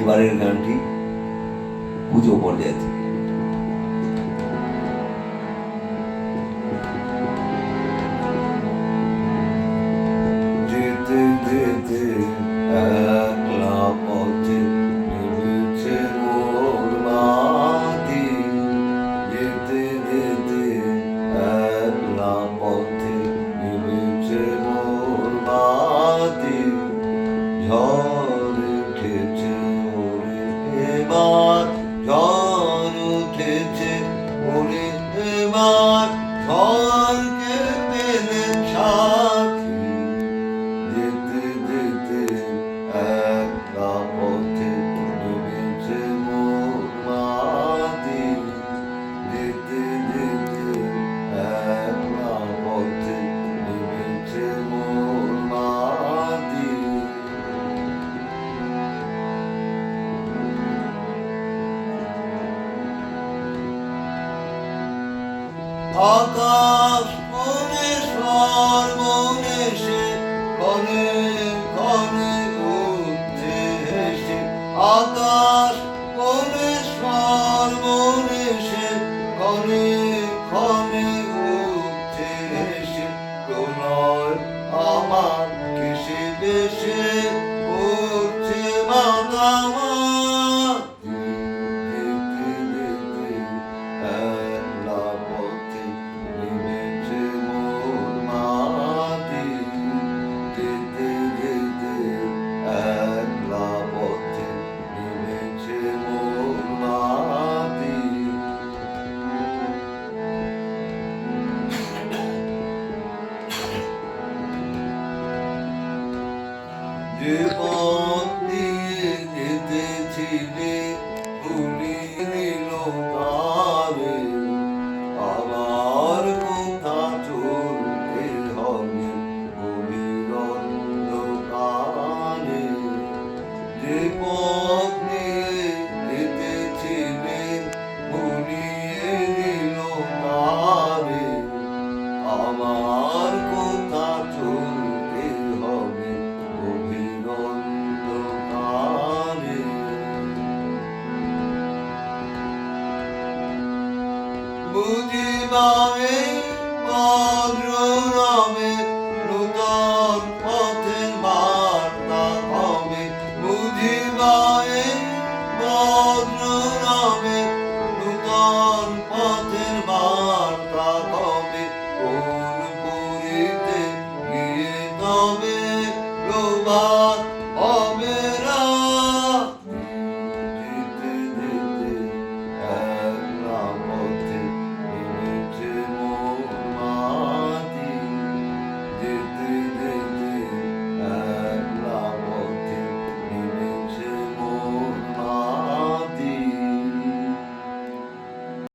এবারের গানটি পুজো পর্যায়ে থেকে যেতে যেতে একলা God, God. আকাশ মনে সর্বনে সে কনে কনে উঠছে হেসে আকাশ মনে সর্বনে সে কনে কনে উঠছে হেসে প্রণয় আমার কিসে দেশে উঠছে মাতামা 如果 বুঝবাবে